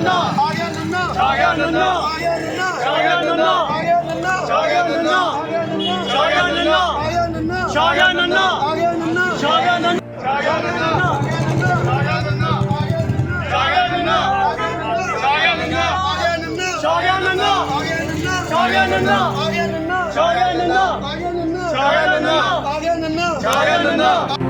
ਨੰਨਾ ਆ ਗਿਆ ਨੰਨਾ ਆ ਗਿਆ ਨੰਨਾ ਆ ਗਿਆ ਨੰਨਾ ਆ ਗਿਆ ਨੰਨਾ ਆ ਗਿਆ ਨੰਨਾ ਆ ਗਿਆ ਨੰਨਾ ਆ ਗਿਆ ਨੰਨਾ ਆ ਗਿਆ ਨੰਨਾ ਆ ਗਿਆ ਨੰਨਾ ਆ ਗਿਆ ਨੰਨਾ ਆ ਗਿਆ ਨੰਨਾ ਆ ਗਿਆ ਨੰਨਾ ਆ ਗਿਆ ਨੰਨਾ ਆ ਗਿਆ ਨੰਨਾ ਆ ਗਿਆ ਨੰਨਾ ਆ ਗਿਆ ਨੰਨਾ ਆ ਗਿਆ ਨੰਨਾ ਆ ਗਿਆ ਨੰਨਾ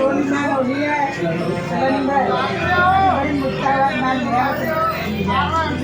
રોડના રોડીએ બંધ બંધ મુક્તાવાદમાં ગયા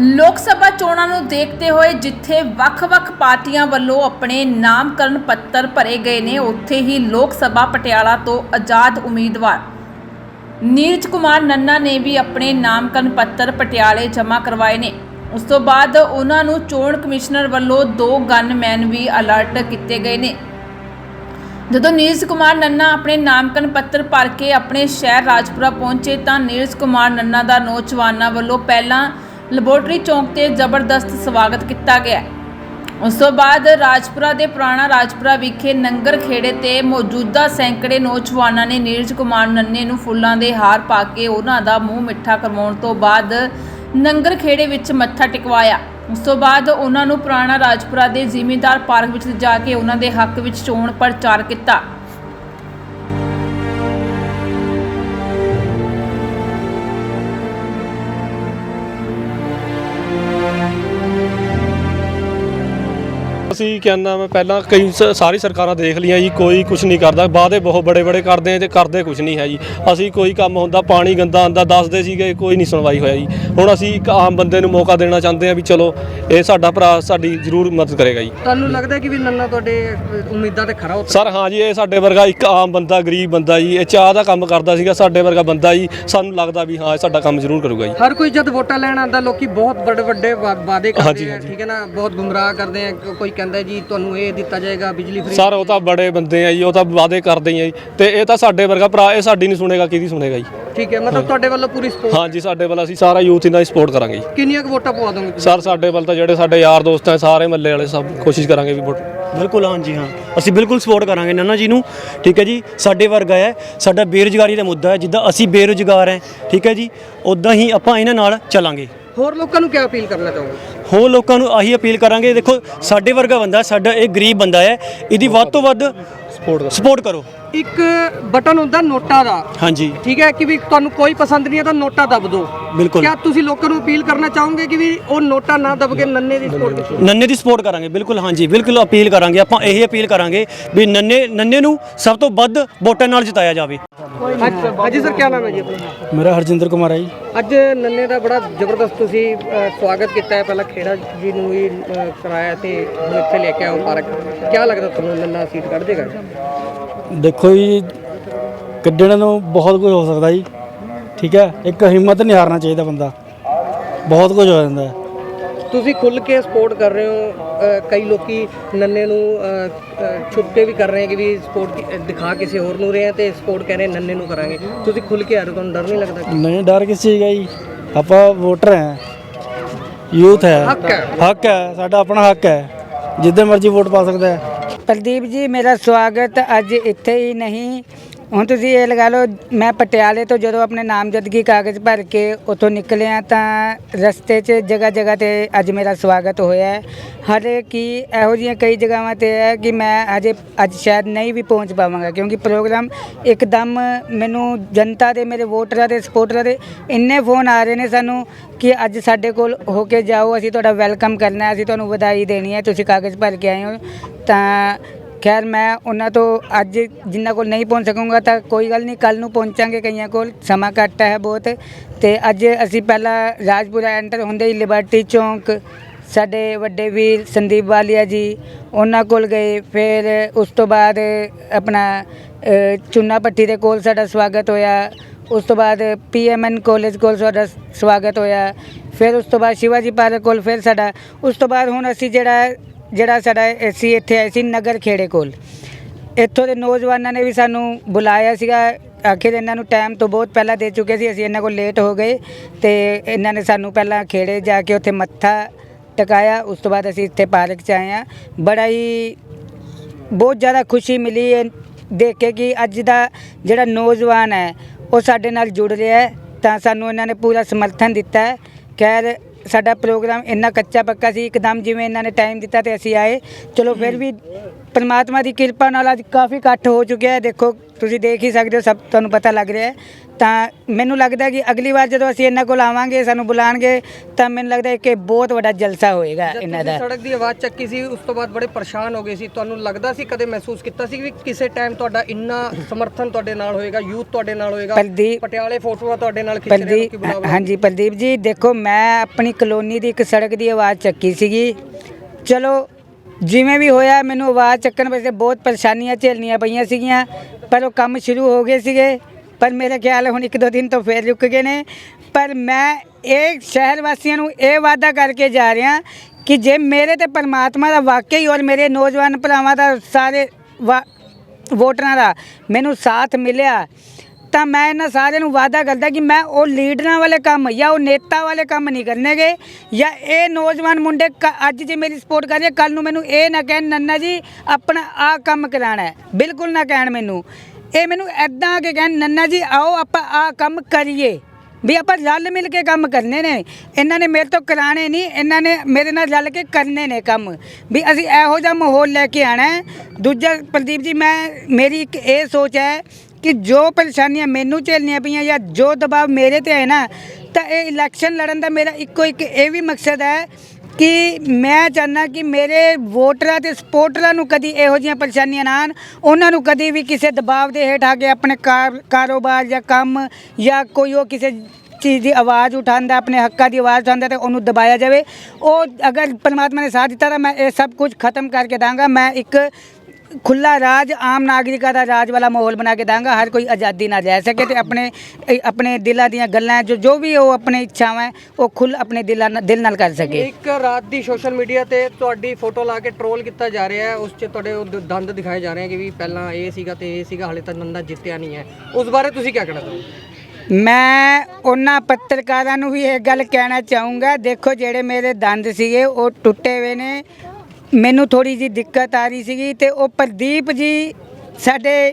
ਲੋਕ ਸਭਾ ਚੋਣਾਂ ਨੂੰ ਦੇਖਦੇ ਹੋਏ ਜਿੱਥੇ ਵੱਖ-ਵੱਖ ਪਾਰਟੀਆਂ ਵੱਲੋਂ ਆਪਣੇ ਨਾਮਕਰਨ ਪੱਤਰ ਭਰੇ ਗਏ ਨੇ, ਉੱਥੇ ਹੀ ਲੋਕ ਸਭਾ ਪਟਿਆਲਾ ਤੋਂ ਆਜ਼ਾਦ ਉਮੀਦਵਾਰ ਨੀਰਜ ਕੁਮਾਰ ਨੰਨਾ ਨੇ ਵੀ ਆਪਣੇ ਨਾਮਕਰਨ ਪੱਤਰ ਪਟਿਆਲੇ ਜਮ੍ਹਾਂ ਕਰਵਾਏ ਨੇ। ਉਸ ਤੋਂ ਬਾਅਦ ਉਹਨਾਂ ਨੂੰ ਚੋਣ ਕਮਿਸ਼ਨਰ ਵੱਲੋਂ ਦੋ ਗਨਮੈਨ ਵੀ ਅਲਰਟ ਕੀਤੇ ਗਏ ਨੇ। ਜਦੋਂ ਨੀਰਜ ਕੁਮਾਰ ਨੰਨਾ ਆਪਣੇ ਨਾਮਕਰਨ ਪੱਤਰ ਭਰ ਕੇ ਆਪਣੇ ਸ਼ਹਿਰ ਰਾਜਪੁਰਾ ਪਹੁੰਚੇ ਤਾਂ ਨੀਰਜ ਕੁਮਾਰ ਨੰਨਾ ਦਾ ਨੌਜਵਾਨਾਂ ਵੱਲੋਂ ਪਹਿਲਾਂ ਲੈਬੋਰਟਰੀ ਚੌਂਕ ਤੇ ਜ਼ਬਰਦਸਤ ਸਵਾਗਤ ਕੀਤਾ ਗਿਆ ਉਸ ਤੋਂ ਬਾਅਦ ਰਾਜਪੁਰਾ ਦੇ ਪੁਰਾਣਾ ਰਾਜਪੁਰਾ ਵਿਖੇ ਨੰਗਰ ਖੇੜੇ ਤੇ ਮੌਜੂਦਾ ਸੈਂਕੜੇ ਨੌਜਵਾਨਾਂ ਨੇ ਨੀਰਜ ਕੁਮਾਰ ਨੰਨੇ ਨੂੰ ਫੁੱਲਾਂ ਦੇ ਹਾਰ ਪਾ ਕੇ ਉਹਨਾਂ ਦਾ ਮੂੰਹ ਮਿੱਠਾ ਕਰਵਾਉਣ ਤੋਂ ਬਾਅਦ ਨੰਗਰ ਖੇੜੇ ਵਿੱਚ ਮੱਥਾ ਟਿਕਵਾਇਆ। ਉਸ ਤੋਂ ਬਾਅਦ ਉਹਨਾਂ ਨੂੰ ਪੁਰਾਣਾ ਰਾਜਪੁਰਾ ਦੇ ਜ਼ਿਮੀਂਦਾਰ ਪਾਰਕ ਵਿੱਚ ਜਾ ਕੇ ਉਹਨਾਂ ਦੇ ਹੱਕ ਵਿੱਚ ਚੋਣ ਪ੍ਰਚਾਰ ਕੀਤਾ। ਅਸੀਂ ਕਹਿੰਦਾ ਮੈਂ ਪਹਿਲਾਂ ਕਈ ਸ- ਸਾਰੀ ਸਰਕਾਰਾਂ ਦੇਖ ਲਈਆਂ ਜੀ ਕੋਈ ਕੁਝ ਨਹੀਂ ਕਰਦਾ। ਵਾਅਦੇ ਬਹੁਤ ਬੜੇ ਬੜੇ ਕਰਦੇ ਆ ਤੇ ਕਰਦੇ ਕੁਝ ਨਹੀਂ ਹੈ ਜੀ। ਅਸੀਂ ਕੋਈ ਕੰਮ ਹੁੰਦਾ ਪਾਣੀ ਗੰਦਾ ਆਂਦਾ ਦੱਸਦੇ ਸੀਗੇ ਕੋਈ ਨਹੀਂ ਸੁਣਵਾਈ ਹੋਇਆ ਜੀ। ਹੁਣ ਅਸੀਂ ਇੱਕ ਆਮ ਬੰਦੇ ਨੂੰ ਮੌਕਾ ਦੇਣਾ ਚਾਹੁੰਦੇ ਆ ਵੀ ਚਲੋ ਇਹ ਸਾਡਾ ਭਰਾ ਸਾਡੀ ਜ਼ਰੂਰ ਮਦਦ ਕਰੇਗਾ ਜੀ। ਤੁਹਾਨੂੰ ਲੱਗਦਾ ਕਿ ਵੀ ਨੰਨਾ ਤੁਹਾਡੇ ਉਮੀਦਾਂ ਤੇ ਖਰਾ ਉਤਰ ਸਰ ਹਾਂ ਜੀ ਇਹ ਸਾਡੇ ਵਰਗਾ ਇੱਕ ਆਮ ਬੰਦਾ ਗਰੀਬ ਬੰਦਾ ਜੀ ਇਹ ਚਾਹ ਦਾ ਕੰਮ ਕਰਦਾ ਸੀਗਾ ਸਾਡੇ ਵਰਗਾ ਬੰਦਾ ਜੀ ਸਾਨੂੰ ਲੱਗਦਾ ਵੀ ਹਾਂ ਇਹ ਸਾਡਾ ਕੰਮ ਜ਼ਰੂਰ ਕਰੂਗਾ ਜੀ। ਹਰ ਕੋਈ ਜਦ ਵੋਟਾਂ ਲੈਣ ਆਉਂਦਾ ਲੋਕੀ ਬਹੁਤ ਵੱਡੇ ਵੱਡੇ ਵਾ- ਵਾਅਦੇ ਹਾਂਜੀ, ਕਰਦੇ ਆ ਹਾਂਜੀ। ਠੀਕ ਹੈ ਨਾ? ਬਹੁਤ ਗੁੰਮਰਾਹ ਕਰਦੇ ਆ ਕੋ- ਕੋਈ ਕਹਿੰਦਾ ਜੀ ਤੁਹਾਨੂੰ ਇਹ ਦਿੱਤਾ ਜਾਏਗਾ ਬਿਜਲੀ ਫ੍ਰੀ ਸਰ ਉਹ ਤਾਂ ਬੜੇ ਬੰਦੇ ਆ ਜੀ ਉਹ ਤਾਂ ਵਾਅਦੇ ਕਰਦੇ ਹੀ ਆ ਜੀ। ਤੇ ਇਹ ਤਾਂ ਸਾਡੇ ਵਰਗਾ ਭਰਾ ਇਹ ਸਾਡੀ ਨਹੀਂ ਸੁਣੇਗਾ ਕਿਹਦੀ ਸੁਣੇਗਾ ਜੀ? ਠੀਕ ਹੈ ਮਤਲਬ ਤੁਹਾਡੇ ਵੱਲੋਂ ਪੂਰੀ ਸਪੋਰਟ ਹਾਂਜੀ ਸਾਡੇ ਵੱਲ ਅਸੀਂ ਸਾਰਾ ਯੂਥ ਇਹਨਾਂ ਦੀ ਸਪੋਰਟ ਕਰਾਂਗੇ ਜੀ। ਕਿੰਨੀਆਂ ਕੁ ਵੋਟਾਂ ਪਵਾ ਦੋਗੇ ਸਰ ਸਾਡੇ ਵੱਲ ਤਾਂ ਜਿਹੜੇ ਸਾਡੇ ਯਾਰ ਦੋਸਤ ਆ ਸਾਰੇ ਮੱਲੇ ਵਾਲੇ ਸਭ ਕੋਸ਼ਿਸ਼ ਕਰਾਂਗੇ ਵੀ ਵੋਟ। ਬਿਲਕੁਲ ਹਾਂਜੀ ਹਾਂ। ਅਸੀਂ ਬਿਲਕੁਲ ਸਪੋਰਟ ਕਰਾਂਗੇ ਨੰਨਾ ਜੀ ਨੂੰ ਠੀਕ ਹੈ ਜੀ? ਸਾਡੇ ਵਰਗਾ ਹੈ ਸਾਡਾ ਬੇਰੁਜ਼ਗਾਰੀ ਦਾ ਮੁੱਦਾ ਹੈ ਜਿੱਦਾਂ ਅਸੀਂ ਬੇਰੁਜ਼ਗਾਰ ਹੈ ਠੀਕ ਹੈ ਜੀ? ਉਦਾਂ ਹੀ ਆਪਾਂ ਇਹਨਾਂ ਨਾਲ ਚੱਲਾਂਗੇ। ਹੋਰ ਲੋਕਾਂ ਨੂੰ ਕੀ ਅਪੀਲ ਕਰਨਾ ਚਾਹੋਗੇ? ਹੋਰ ਲੋਕਾਂ ਨੂੰ ਆਹੀ ਅਪੀਲ ਕਰਾਂਗੇ ਦੇਖੋ ਸਾਡੇ ਵਰਗਾ ਬੰਦਾ ਸਾਡਾ ਇਹ ਗਰੀਬ ਬੰਦਾ ਹੈ ਇਹਦੀ ਵੱਧ ਤੋਂ ਵੱਧ ਸਪੋਰਟ ਸਪੋਰਟ ਕਰੋ। ਇੱਕ ਬਟਨ ਹੁੰਦਾ ਨੋਟਾ ਦਾ। ਹਾਂਜੀ। ਠੀਕ ਹੈ ਕਿ ਵੀ ਤੁਹਾਨੂੰ ਕੋਈ ਪਸੰਦ ਨਹੀਂ ਹੈ ਤਾਂ ਨੋਟਾ ਦਬ ਦਿਓ। ਬਿਲਕੁਲ। ਕਿਆ ਤੁਸੀਂ ਲੋਕਾਂ ਨੂੰ ਅਪੀਲ ਕਰਨਾ ਚਾਹੋਗੇ ਕਿ ਵੀ ਉਹ ਨੋਟਾ ਨਾ ਦਬ ਕੇ ਨੰਨੇ ਦੀ ਸਪੋਰਟ ਕਰੋ? ਨੰਨੇ ਦੀ ਸਪੋਰਟ ਕਰਾਂਗੇ ਬਿਲਕੁਲ ਹਾਂਜੀ ਬਿਲਕੁਲ ਅਪੀਲ ਕਰਾਂਗੇ। ਆਪਾਂ ਇਹ ਅਪੀਲ ਕਰਾਂਗੇ ਵੀ ਨੰਨੇ ਨੰਨੇ ਨੂੰ ਸਭ ਤੋਂ ਵੱਧ ਵੋਟਾਂ ਨਾਲ ਜਿਤਾਇਆ ਜਾਵੇ। ਹਾਂਜੀ ਸਰ ਕੀ ਨਾਮ ਹੈ ਜੀ ਆਪਣਾ? ਮੇਰਾ ਹਰਜਿੰਦਰ ਕੁਮਾਰ ਹੈ ਜੀ। ਅੱਜ ਨੰਨੇ ਦਾ ਬੜਾ ਜ਼ਬਰਦਸਤ ਤੁਸੀਂ ਸਵਾਗਤ ਕੀਤਾ ਹੈ। ਪਹਿਲਾਂ ਖੇੜਾ ਜੀ ਨੂੰ ਵੀ ਕਰਾਇਆ ਤੇ ਹੁਣ ਇੱਥੇ ਲੈ ਕੇ ਆਓ ਪਾਰਕ। ਕੀ ਲੱਗਦਾ ਤੁਹਾਨੂੰ ਨੰਨਾ ਸੀਟ ਕੱਢ ਦੇਗਾ? ਦੇਖੋ ਜੀ ਕੱਢਣ ਨੂੰ ਬਹੁਤ ਕੁਝ ਹੋ ਸਕਦਾ ਜੀ ਠੀਕ ਹੈ? ਇੱਕ ਹਿੰਮਤ ਨਹੀਂ ਹਾਰਨਾ ਚਾਹੀਦਾ ਬੰਦਾ। ਬਹੁਤ ਕੁਝ ਹੋ ਜਾਂਦਾ ਹੈ। ਤੁਸੀਂ ਖੁੱਲ ਕੇ ਸਪੋਰਟ ਕਰ ਰਹੇ ਹੋ ਅ, ਕਈ ਲੋਕੀ ਨੰਨੇ ਨੂੰ ਅ, ਅ, ਛੁਪ ਕੇ ਵੀ ਕਰ ਰਹੇ ਹੈ ਕਿ ਵੀ ਸਪੋਰਟ ਦਿਖਾ ਕਿਸੇ ਹੋਰ ਨੂੰ ਰਹੇ ਆ ਤੇ ਸਪੋਰਟ ਕਰ ਰਹੇ ਨੰਨੇ ਨੂੰ ਕਰਾਂਗੇ। ਤੁਸੀਂ ਖੁੱਲ ਕੇ ਆ ਰਹੇ ਹੋ, ਤੁਹਾਨੂੰ ਡਰ ਨਹੀਂ ਲੱਗਦਾ? ਨਹੀਂ ਡਰ ਕਿਸ ਚੀਜ਼ ਦਾ ਜੀ? ਆਪਾਂ ਵੋਟਰ ਹੈ। ਯੂਥ ਹੈ। ਹੱਕ ਹੈ। ਹੱਕ ਹੈ ਸਾਡਾ ਆਪਣਾ ਹੱਕ ਹੈ। ਜਿੱਦੇ ਮਰਜ਼ੀ ਵੋਟ ਪਾ ਸਕਦਾ ਹੈ। ਪ੍ਰਦੀਪ ਜੀ ਮੇਰਾ ਸਵਾਗਤ। ਅੱਜ ਇੱਥੇ ਹੀ ਨਹੀਂ। ਹੁਣ ਤੁਸੀਂ ਇਹ ਲਗਾ ਲਓ, ਮੈਂ ਪਟਿਆਲੇ ਤੋਂ ਜਦੋਂ ਆਪਣੇ ਨਾਮਜ਼ਦਗੀ ਕਾਗਜ਼ ਭਰ ਕੇ ਉੱਥੋਂ ਨਿਕਲਿਆ ਤਾਂ ਰਸਤੇ 'ਚ ਜਗ੍ਹਾ ਜਗ੍ਹਾ ਤੇ ਅੱਜ ਮੇਰਾ ਸਵਾਗਤ ਹੋਇਆ ਹੈ। ਹਲੇ ਕਿ ਇਹੋ ਜਿਹੀਆਂ ਕਈ ਜਗ੍ਹਾਵਾਂ ਤੇ ਹੈ ਕਿ ਮੈਂ ਅਜੇ, ਅੱਜ ਸ਼ਾਇਦ ਨਹੀਂ ਵੀ ਪਹੁੰਚ ਪਾਵਾਂਗਾ, ਕਿਉਂਕਿ ਪ੍ਰੋਗਰਾਮ ਇੱਕਦਮ ਮੈਨੂੰ ਜਨਤਾ ਦੇ, ਮੇਰੇ ਵੋਟਰਾਂ ਦੇ, ਸਪੋਰਟਰਾਂ ਦੇ ਇੰਨੇ ਫੋਨ ਆ ਰਹੇ ਨੇ ਸਾਨੂੰ ਕਿ ਅੱਜ ਸਾਡੇ ਕੋਲ ਹੋ ਕੇ ਜਾਓ, ਅਸੀਂ ਤੁਹਾਡਾ ਵੈਲਕਮ ਕਰਨਾ ਅਸੀਂ ਤੁਹਾਨੂੰ ਵਧਾਈ ਦੇਣੀ ਹੈ, ਤੁਸੀਂ ਕਾਗਜ਼ ਭਰ ਕੇ ਆਏ ਹੋ। ਤਾਂ ਖੈਰ ਮੈਂ ਉਹਨਾਂ ਤੋਂ ਅੱਜ ਜਿੰਨਾ ਕੋਲ ਨਹੀਂ ਪਹੁੰਚ ਸਕੂੰਗਾ ਤਾਂ ਕੋਈ ਗੱਲ ਨਹੀਂ ਕੱਲ ਨੂੰ ਪਹੁੰਚਾਂਗੇ ਕਈਆਂ ਕੋਲ ਸਮਾਂ ਘੱਟ ਹੈ ਬਹੁਤ। ਤੇ ਅੱਜ ਅਸੀਂ ਪਹਿਲਾਂ ਰਾਜਪੁਰਾ ਐਂਟਰ ਹੁੰਦੇ ਹੀ ਲਿਬਰਟੀ ਚੌਂਕ ਸਾਡੇ ਵੱਡੇ ਵੀਰ ਸੰਦੀਪ ਵਾਲੀਆ ਜੀ ਉਹਨਾਂ ਕੋਲ ਗਏ ਫਿਰ ਉਸ ਤੋਂ ਬਾਅਦ ਆਪਣਾ ਅ, ਚੁੰਨਾ ਪੱਟੀ ਦੇ ਕੋਲ ਸਾਡਾ ਸਵਾਗਤ ਹੋਇਆ ਉਸ ਤੋਂ ਬਾਅਦ ਪੀਐਮਐਨ ਕਾਲਜ ਕੋਲ ਸਾਡਾ ਸਵਾਗਤ ਹੋਇਆ ਫਿਰ ਉਸ ਤੋਂ ਬਾਅਦ ਸ਼ਿਵਾਜੀ ਪਾਰਕ ਕੋਲ ਫਿਰ ਸਾਡਾ ਉਸ ਤੋਂ ਬਾਅਦ ਹੁਣ ਅਸੀਂ ਜਿਹੜਾ ਜਿਹੜਾ ਸਾਡਾ ਅਸੀਂ ਇੱਥੇ ਆਏ ਸੀ ਨਗਰ ਖੇੜੇ ਕੋਲ। ਇੱਥੋਂ ਦੇ ਨੌਜਵਾਨਾਂ ਨੇ ਵੀ ਸਾਨੂੰ ਬੁਲਾਇਆ ਸੀਗਾ। ਆਖਿਰ ਇਹਨਾਂ ਨੂੰ ਟਾਈਮ ਤੋਂ ਬਹੁਤ ਪਹਿਲਾਂ ਦੇ ਚੁੱਕੇ ਸੀ। ਅਸੀਂ ਇਹਨਾਂ ਕੋਲ ਲੇਟ ਹੋ ਗਏ ਤੇ ਇਹਨਾਂ ਨੇ ਸਾਨੂੰ ਪਹਿਲਾਂ ਖੇੜੇ ਜਾ ਕੇ ਉੱਥੇ ਮੱਥਾ ਟਿਕਾਇਆ। ਉਸ ਤੋਂ ਬਾਅਦ ਅਸੀਂ ਇੱਥੇ ਪਾਰਕ 'ਚ ਆਏ ਆ ਬੜਾ ਹੀ ਬਹੁਤ ਜ਼ਿਆਦਾ ਖੁਸ਼ੀ ਮਿਲੀ ਹੈ ਦੇਖ ਕੇ ਕਿ ਅੱਜ ਦਾ ਜਿਹੜਾ ਨੌਜਵਾਨ ਹੈ, ਉਹ ਸਾਡੇ ਨਾਲ ਜੁੜ ਰਿਹਾ ਹੈ। ਤਾਂ ਸਾਨੂੰ ਇਹਨਾਂ ਨੇ ਪੂਰਾ ਸਮਰਥਨ ਦਿੱਤਾ ਹੈ। ਖੈਰ ਸਾਡਾ ਪ੍ਰੋਗਰਾਮ ਇੰਨਾ ਕੱਚਾ ਪੱਕਾ ਸੀ, ਇੱਕਦਮ ਜਿਵੇਂ ਇਹਨਾਂ ਨੇ ਟਾਈਮ ਦਿੱਤਾ ਤੇ ਅਸੀਂ ਆਏ। ਚਲੋ ਫਿਰ ਵੀ ਪਰਮਾਤਮਾ ਦੀ ਕਿਰਪਾ ਨਾਲ ਅੱਜ ਕਾਫੀ ਇਕੱਠ ਹੋ ਚੁੱਕਿਆ ਹੈ। ਦੇਖੋ ਤੁਸੀਂ ਦੇਖ ਹੀ ਸਕਦੇ ਹੋ ਸਭ ਤੁਹਾਨੂੰ ਪਤਾ ਲੱਗ ਰਿਹਾ ਹੈ। ਤਾਂ ਮੈਨੂੰ ਲੱਗਦਾ ਕਿ ਅਗਲੀ ਵਾਰ ਜਦੋਂ ਅਸੀਂ ਇਹਨਾਂ ਕੋਲ ਆਵਾਂਗੇ ਸਾਨੂੰ ਬੁਲਾਣਗੇ ਤਾਂ ਮੈਨੂੰ ਲੱਗਦਾ ਹੈ ਕਿ ਬਹੁਤ ਵੱਡਾ ਜਲਸਾ ਹੋਏਗਾ ਇਹਨਾਂ ਦਾ। ਸੜਕ ਦੀ ਆਵਾਜ਼ ਚੱਕੀ ਸੀ ਉਸ ਤੋਂ ਬਾਅਦ ਬੜੇ ਪਰੇਸ਼ਾਨ ਹੋ ਗਏ ਸੀ। ਤੁਹਾਨੂੰ ਲੱਗਦਾ ਸੀ ਕਦੇ ਮਹਿਸੂਸ ਕੀਤਾ ਸੀ ਵੀ ਕਿਸੇ ਟਾਈਮ ਤੁਹਾਡਾ ਇੰਨਾ ਸਮਰਥਨ ਤੁਹਾਡੇ ਨਾਲ ਹੋਏਗਾ ਯੂਥ ਤੁਹਾਡੇ ਨਾਲ ਹੋਏਗਾ? ਪਟਿਆਲੇ ਫੋਟੋਆਂ ਤੁਹਾਡੇ ਨਾਲ ਖਿੱਚ ਰਹੇ ਬੁਲਾ ਹਾਂਜੀ ਪ੍ਰਦੀਪ ਜੀ ਦੇਖੋ ਮੈਂ ਆਪਣੀ ਕਲੋਨੀ ਦੀ ਇੱਕ ਸੜਕ ਦੀ ਆਵਾਜ਼ ਚੱਕੀ ਸੀਗੀ। ਚਲੋ ਜਿਵੇਂ ਵੀ ਹੋਇਆ, ਮੈਨੂੰ ਆਵਾਜ਼ ਚੱਕਣ ਵਾਸਤੇ ਬਹੁਤ ਪਰੇਸ਼ਾਨੀਆਂ ਝੇਲਣੀਆਂ ਪਈਆਂ ਸੀਗੀਆਂ, ਪਰ ਉਹ ਕੰਮ ਸ਼ੁਰੂ ਹੋ ਗਏ ਸੀਗੇ। ਪਰ ਮੇਰੇ ਖਿਆਲ ਹੁਣ ਇੱਕ ਦੋ ਦਿਨ ਤੋਂ ਫੇਰ ਰੁਕ ਗਏ ਨੇ। ਪਰ ਮੈਂ ਇਹ ਸ਼ਹਿਰ ਵਾਸੀਆਂ ਨੂੰ ਇਹ ਵਾਅਦਾ ਕਰਕੇ ਜਾ ਰਿਹਾ ਕਿ ਜੇ ਮੇਰੇ ਤੇ ਪਰਮਾਤਮਾ ਦਾ ਵਾਕਈ ਔਰ ਮੇਰੇ ਨੌਜਵਾਨ ਭਰਾਵਾਂ ਦਾ ਸਾਰੇ ਵਾ- ਵੋਟਰਾਂ ਦਾ ਮੈਨੂੰ ਸਾਥ ਮਿਲਿਆ ਤਾਂ ਮੈਂ ਇਹਨਾਂ ਸਾਰਿਆਂ ਨੂੰ ਵਾਅਦਾ ਕਰਦਾ ਕਿ ਮੈਂ ਉਹ ਲੀਡਰਾਂ ਵਾਲੇ ਕੰਮ ਜਾਂ ਉਹ ਨੇਤਾ ਵਾਲੇ ਕੰਮ ਨਹੀਂ ਕਰਨੇਗੇ ਜਾਂ ਇਹ ਨੌਜਵਾਨ ਮੁੰਡੇ ਕ- ਅੱਜ ਜੇ ਮੇਰੀ ਸਪੋਰਟ ਕਰ ਰਹੇ ਕੱਲ ਨੂੰ ਮੈਨੂੰ ਇਹ ਨਾ ਕਹਿਣ, ਨੰਨਾ ਜੀ, ਆਪਣਾ ਆ ਕੰਮ ਕਰਾਣਾ ਹੈ। ਬਿਲਕੁਲ ਨਾ ਕਹਿਣ ਮੈਨੂੰ। ਇਹ ਮੈਨੂੰ ਐਦਾਂ ਕਿ ਕਹਿਣ, ਨੰਨਾ ਜੀ, ਆਓ ਆਪਾਂ ਆ ਕੰਮ ਕਰੀਏ। ਵੀ ਆਪਾਂ ਰਲ ਮਿਲ ਕੇ ਕੰਮ ਕਰਨੇ ਨੇ। ਇਹਨਾਂ ਨੇ ਮੇਰੇ ਤੋਂ ਕਰਾਣੇ ਨਹੀਂ, ਇਹਨਾਂ ਨੇ ਮੇਰੇ ਨਾਲ ਰਲ ਕੇ ਕਰਨੇ ਨੇ ਕੰਮ। ਵੀ ਅਸੀਂ ਇਹੋ ਜਿਹਾ ਮਾਹੌਲ ਲੈ ਕੇ ਆਣਾ ਦੂਜਾ ਪ੍ਰਦੀਪ ਜੀ, ਮੈਂ, ਮੇਰੀ ਇੱਕ ਇਹ ਸੋਚ ਹੈ ਕਿ ਜੋ ਪਰੇਸ਼ਾਨੀਆਂ ਮੈਨੂੰ ਝੇਲਣੀਆਂ ਪਈਆਂ ਜਾਂ ਜੋ ਦਬਾਅ ਮੇਰੇ ਤੇ ਹੈ ਨਾ, ਤਾਂ ਇਹ ਇਲੈਕਸ਼ਨ ਲੜਨ ਦਾ ਮੇਰਾ ਇੱਕੋ ਇੱਕ ਇਹ ਵੀ ਮਕਸਦ ਹੈ ਕਿ ਮੈਂ ਚਾਹੁੰਦਾ ਕਿ ਮੇਰੇ ਵੋਟਰਾਂ ਤੇ ਸਪੋਰਟਰਾਂ ਨੂੰ ਕਦੀ ਇਹੋ ਜਿਹੀਆਂ ਪਰੇਸ਼ਾਨੀਆਂ ਨਾ ਆਉਣ, ਉਹਨਾਂ ਨੂੰ ਕਦੀ ਵੀ ਕਿਸੇ ਦਬਾਅ ਦੇ ਹੇਠ ਆ ਕੇ ਆਪਣੇ ਕਾਰ- ਕਾਰੋਬਾਰ ਜਾਂ ਕੰਮ ਜਾਂ ਕੋਈ ਉਹ ਕਿਸੇ ਚੀਜ਼ ਦੀ ਆਵਾਜ਼ ਉਠਾਉਂਦਾ, ਆਪਣੇ ਹੱਕਾਂ ਦੀ ਆਵਾਜ਼ ਉਠਾਉਂਦਾ ਤੇ ਉਹਨੂੰ ਦਬਾਇਆ ਜਾਵੇ। ਉਹ ਅਗਰ ਪਰਮਾਤਮਾ ਨੇ ਸਾਥ ਦਿੱਤਾ ਤਾਂ ਮੈਂ ਇਹ ਸਭ ਕੁਝ ਖਤਮ ਕਰਕੇ ਦਾਂਗਾ। ਮੈਂ ਇੱਕ ਖੁੱਲਾ ਰਾਜ ਆਮ ਨਾਗਰਿਕਾਂ ਦਾ ਰਾਜ ਵਾਲਾ ਮਾਹੌਲ ਬਣਾ ਕੇ ਦਾਂਗਾ। ਹਰ ਕੋਈ ਆਜ਼ਾਦੀ ਨਾਲ ਰਹਿ ਸਕੇ ਤੇ ਆਪਣੇ ਇਹ ਆਪਣੇ ਦਿਲਾਂ ਦੀਆਂ ਗੱਲਾਂ ਜੋ ਜੋ ਵੀ ਉਹ ਆਪਣੇ ਇੱਛਾਵਾਂ ਹੈ, ਉਹ ਖੁੱਲ ਆਪਣੇ ਦਿਲਾਂ ਨਾਲ ਦਿਲ ਨਾਲ ਕਰ ਸਕੇ। ਇੱਕ ਰਾਤ ਦੀ ਸੋਸ਼ਲ ਮੀਡੀਆ ਤੇ ਤੁਹਾਡੀ ਫੋਟੋ ਲਾ ਕੇ ਟ੍ਰੋਲ ਕੀਤਾ ਜਾ ਰਿਹਾ ਹੈ ਉਸ 'ਚ ਤੁਹਾਡੇ ਉਹ ਦ- ਦੰਦ ਦਿਖਾਏ ਜਾ ਰਹੇ ਹੈ ਕਿ ਵੀ ਪਹਿਲਾਂ ਇਹ ਸੀਗਾ ਤੇ ਇਹ ਸੀਗਾ ਹਲੇ ਤੱਕ ਨੰਦਾ ਜਿੱਤਿਆ ਨਹੀਂ ਹੈ। ਉਸ ਬਾਰੇ ਤੁਸੀਂ ਕੀ ਕਹਿਣਾ ਚਾਹੋਗੇ? ਮੈਂ ਉਹਨਾਂ ਪੱਤਰਕਾਰਾਂ ਨੂੰ ਵੀ ਇਹ ਗੱਲ ਕਹਿਣਾ ਚਾਹੂੰਗਾ ਦੇਖੋ ਜਿਹੜੇ ਮੇਰੇ ਦੰਦ ਸੀਗੇ ਉਹ ਟੁੱਟੇ ਹੋਏ ਨੇ ਮੈਨੂੰ ਥੋੜੀ ਜੀ ਦਿੱਕਤ ਆ ਰਹੀ ਸੀਗੀ ਤੇ ਉਹ ਪ੍ਰਦੀਪ ਜੀ ਸਾਡੇ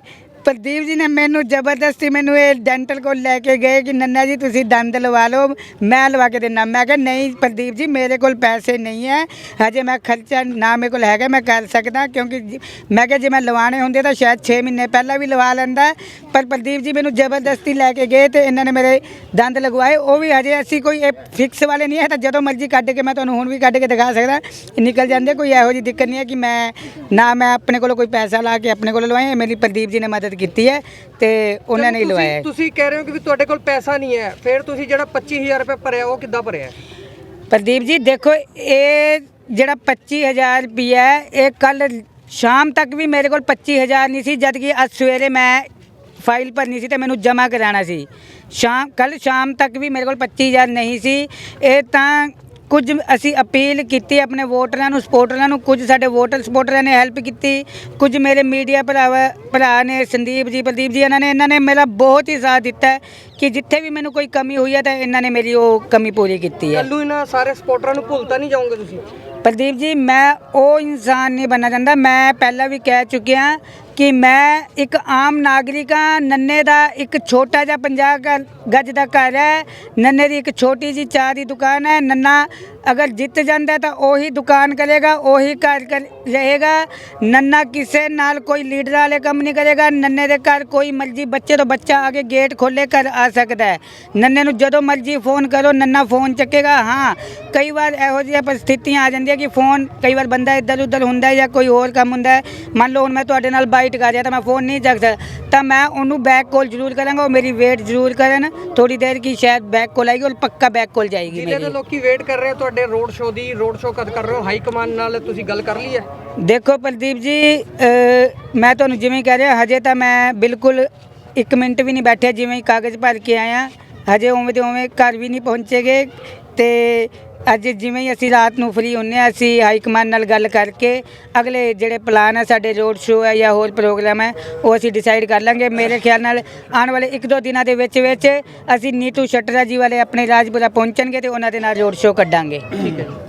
ਪ੍ਰਦੀਪ ਜੀ ਨੇ ਮੈਨੂੰ ਜ਼ਬਰਦਸਤੀ ਮੈਨੂੰ ਇਹ ਡੈਂਟਲ ਕੋਲ ਲੈ ਕੇ ਗਏ ਕਿ ਨੰਨਾ ਜੀ, ਤੁਸੀਂ ਦੰਦ ਲਵਾ ਲਓ, ਮੈਂ ਲਵਾ ਕੇ ਦੇਣਾ ਮੈਂ ਕਿਹਾ, ਨਹੀਂ ਪ੍ਰਦੀਪ ਜੀ, ਮੇਰੇ ਕੋਲ ਪੈਸੇ ਨਹੀਂ ਹੈ ਹਜੇ ਮੈਂ ਖਰਚਾ ਨਾ ਮੇਰੇ ਕੋਲ ਹੈਗਾ, ਮੈਂ ਕਰ ਸਕਦਾ ਕਿਉਂਕਿ ਜ ਮੈਂ ਕਿਹਾ, ਜੇ ਮੈਂ ਲਵਾਣੇ ਹੁੰਦੇ ਤਾਂ ਸ਼ਾਇਦ 6 ਮਹੀਨੇ ਪਹਿਲਾਂ ਵੀ ਲਵਾ ਲੈਂਦਾ। ਪਰ ਪ੍ਰਦੀਪ ਜੀ ਮੈਨੂੰ ਜ਼ਬਰਦਸਤੀ ਲੈ ਕੇ ਗਏ ਤੇ ਇਹਨਾਂ ਨੇ ਮੇਰੇ ਦੰਦ ਲਗਵਾਏ। ਉਹ ਵੀ ਹਜੇ ਅਸੀਂ ਕੋਈ ਇਹ ਫਿਕਸ ਵਾਲੇ ਨਹੀਂ ਹੈ ਤਾਂ ਜਦੋਂ ਮਰਜ਼ੀ ਕੱਢ ਕੇ ਮੈਂ ਤੁਹਾਨੂੰ ਹੁਣ ਵੀ ਕੱਢ ਕੇ ਦਿਖਾ ਸਕਦਾ। ਨਿਕਲ ਜਾਂਦੇ, ਕੋਈ ਇਹੋ ਜਿਹੀ ਦਿੱਕਤ ਨਹੀਂ ਹੈ ਕਿ ਮੈਂ ਨਾ ਮੈਂ ਆਪਣੇ ਕੋਲ ਕੋਈ ਪੈਸਾ ਲਾ ਕੇ ਆਪਣੇ ਕੋਲ ਲਵਾਏ ਮੇਰੀ ਪ੍ਰਦੀਪ ਜੀ ਨੇ ਮਦਦ ਕੀਤੀ ਹੈ ਤੇ ਉਹਨਾਂ ਨੇ ਹੀ ਲਵਾਇਆ ਹੈ। ਤੁਸੀਂ ਕਹਿ ਰਹੇ ਹੋ ਕਿ ਵੀ ਤੁਹਾਡੇ ਕੋਲ ਪੈਸਾ ਨਹੀਂ ਹੈ ਫਿਰ ਤੁਸੀਂ ਜਿਹੜਾ 25000 ਰੁਪਏ ਭਰਿਆ ਉਹ ਕਿੱਦਾਂ ਭਰਿਆ? ਪ੍ਰਦੀਪ ਜੀ ਦੇਖੋ ਇਹ ਜਿਹੜਾ 25000 ਰੁਪਿਆ ਹੈ ਇਹ ਕੱਲ ਸ਼ਾਮ ਤੱਕ ਵੀ ਮੇਰੇ ਕੋਲ 25000 ਨਹੀਂ ਸੀ ਜਦ ਕਿ ਅੱਜ ਸਵੇਰੇ ਮੈਂ ਫਾਈਲ ਭਰਨੀ ਸੀ ਤੇ ਮੈਨੂੰ ਜਮ੍ਹਾਂ ਕਰਾਉਣਾ ਸੀ। ਸ਼ਾਮ ਕੱਲ ਸ਼ਾਮ ਤੱਕ ਵੀ ਮੇਰੇ ਕੋਲ 25000 ਨਹੀਂ ਸੀ। ਇਹ ਤਾਂ ਕੁਝ ਅਸੀਂ ਅਪੀਲ ਕੀਤੀ ਆਪਣੇ ਵੋਟਰਾਂ ਨੂੰ ਸਪੋਰਟਰਾਂ ਨੂੰ ਕੁਝ ਸਾਡੇ ਵੋਟਰ ਸਪੋਰਟਰਾਂ ਨੇ ਹੈਲਪ ਕੀਤੀ। ਕੁਝ ਮੇਰੇ ਮੀਡੀਆ ਭਰਾਵਾ ਭਰਾ ਨੇ ਸੰਦੀਪ ਜੀ ਪ੍ਰਦੀਪ ਜੀ ਇਹਨਾਂ ਨੇ ਇਹਨਾਂ ਨੇ ਮੇਰਾ ਬਹੁਤ ਹੀ ਸਾਥ ਦਿੱਤਾ ਹੈ ਕਿ ਜਿੱਥੇ ਵੀ ਮੈਨੂੰ ਕੋਈ ਕਮੀ ਹੋਈ ਹੈ ਤਾਂ ਇਹਨਾਂ ਨੇ ਮੇਰੀ ਉਹ ਕਮੀ ਪੂਰੀ ਕੀਤੀ ਹੈ। ਕੱਲੂ ਇਹਨਾਂ ਸਾਰੇ ਸਪੋਰਟਰਾਂ ਨੂੰ ਭੁੱਲ ਤਾਂ ਨਹੀਂ ਜਾਓਗੇ ਤੁਸੀਂ? ਪ੍ਰਦੀਪ ਜੀ ਮੈਂ ਉਹ ਇਨਸਾਨ ਨਹੀਂ ਬਣਨਾ ਚਾਹੁੰਦਾ। ਮੈਂ ਪਹਿਲਾਂ ਵੀ ਕਹਿ ਚੁੱਕਿਆ ਕਿ ਮੈਂ ਇੱਕ ਆਮ ਨਾਗਰਿਕ ਹਾਂ ਨੰਨੇ ਦਾ ਇੱਕ ਛੋਟਾ ਜਿਹਾ 50 ਘਰ ਗੱਜ ਦਾ ਘਰ ਹੈ ਨੰਨੇ ਦੀ ਇੱਕ ਛੋਟੀ ਜੀ ਚਾਹ ਦੀ ਦੁਕਾਨ ਹੈ ਨੰਨਾ ਅਗਰ ਜਿੱਤ ਜਾਂਦਾ ਤਾਂ ਉਹੀ ਦੁਕਾਨ ਕਰੇਗਾ ਉਹੀ ਘਰ ਕਰ ਰਹੇਗਾ ਨੰਨਾ ਕਿਸੇ ਨਾਲ ਕੋਈ ਲੀਡਰ ਵਾਲੇ ਕੰਮ ਨਹੀਂ ਕਰੇਗਾ ਨੰਨੇ ਦੇ ਘਰ ਕੋਈ ਮਰਜ਼ੀ ਬੱਚੇ ਤੋਂ ਬੱਚਾ ਆ ਕੇ ਗੇਟ ਖੋਲੇ ਕਰ ਆ ਸਕਦਾ ਹੈ ਨੰਨੇ ਨੂੰ ਜਦੋਂ ਮਰਜ਼ੀ ਫੋਨ ਕਰੋ ਨੰਨਾ ਫੋਨ ਚੱਕੇਗਾ ਹਾਂ ਕਈ ਵਾਰ ਇਹੋ ਜਿਹੀਆਂ ਪਰਿਸਥਿਤੀਆਂ ਆ ਜਾਂਦੀਆਂ ਕਿ ਫੋਨ ਕਈ ਵਾਰ ਬੰਦਾ ਇੱਧਰ ਉੱਧਰ ਹੁੰਦਾ ਹੈ ਜਾਂ ਕੋਈ ਹੋਰ ਕੰਮ ਹੁੰਦਾ ਹੈ ਮੰਨ ਲਓ ਹੁਣ ਮੈਂ ਤੁਹਾਡੇ ਨਾਲ ਬਾਈਟ ਕਰ ਰਿਹਾ ਤਾਂ ਮੈਂ ਫੋਨ ਨਹੀਂ ਸਕਦਾ ਤਾਂ ਮੈਂ ਉਹਨੂੰ ਬੈਕ ਕਾਲ ਜ਼ਰੂਰ ਕਰਾਂਗਾ ਉਹ ਮੇਰੀ ਵੇਟ ਜ਼ਰੂਰ ਕਰਨ। ਥੋੜੀ ਦੇਰ ਕੀ ਸ਼ਾਇਦ ਬੈਕ ਕਾਲ ਆਏਗੀ ਉਹ ਪੱਕਾ ਬੈਕ ਕਾਲ ਜਾਏਗੀ ਮੇਰੀ। ਲੋਕੀ ਵੇਟ ਕਰ ਰਹੇ ਆ ਤੁਹਾਡੇ ਰੋਡ ਸ਼ੋਅ ਦੀ ਰੋਡ ਸ਼ੋਅ ਕਦ ਕਰ ਰਹੇ ਹੋ? ਹਾਈ ਕਮਾਂਡ ਨਾਲ ਤੁਸੀਂ ਗੱਲ ਕਰ ਲਈ ਹੈ? ਦੇਖੋ ਪ੍ਰਦੀਪ ਜੀ ਮੈਂ ਤੁਹਾਨੂੰ ਜਿਵੇਂ ਕਹਿ ਰਿਹਾ ਹਜੇ ਤਾਂ ਮੈਂ ਬਿਲਕੁਲ 1 ਮਿੰਟ ਵੀ ਨਹੀਂ ਬੈਠਿਆ ਜਿਵੇਂ ਹੀ ਕਾਗਜ਼ ਭਰ ਕੇ ਆਇਆ। ਹਜੇ ਉਵੇਂ ਦੇ ਉਵੇਂ ਘਰ ਵੀ ਨਹੀਂ ਪਹੁੰਚੇਗੇ। ਤੇ ਅੱਜ ਜਿਵੇਂ ਹੀ ਅਸੀਂ ਰਾਤ ਨੂੰ ਫ੍ਰੀ ਹੁੰਨੇ ਆ, ਅਸੀਂ ਹਾਈ ਕਮਾਂਡ ਨਾਲ ਗੱਲ ਕਰਕੇ ਅਗਲੇ ਜਿਹੜੇ ਪਲਾਨ ਹੈ ਸਾਡੇ ਰੋਡ ਸ਼ੋਅ ਹੈ ਜਾਂ ਹੋਰ ਪ੍ਰੋਗਰਾਮ ਹੈ ਉਹ ਅਸੀਂ ਡਿਸਾਈਡ ਕਰ ਲਾਂਗੇ। ਮੇਰੇ ਖਿਆਲ ਨਾਲ ਆਉਣ ਵਾਲੇ 1-2 ਦਿਨਾਂ ਦੇ ਵਿੱਚ ਵਿੱਚ ਅਸੀਂ ਨੀਤੂ ਸ਼ਟਰਾ ਜੀ ਵਾਲੇ ਆਪਣੇ ਰਾਜਪੁਰਾ ਪਹੁੰਚਣਗੇ ਤੇ ਉਹਨਾਂ ਦੇ ਨਾਲ ਰੋਡ ਸ਼ੋਅ ਕੱਢਾਂਗੇ। ਠੀਕ ਹੈ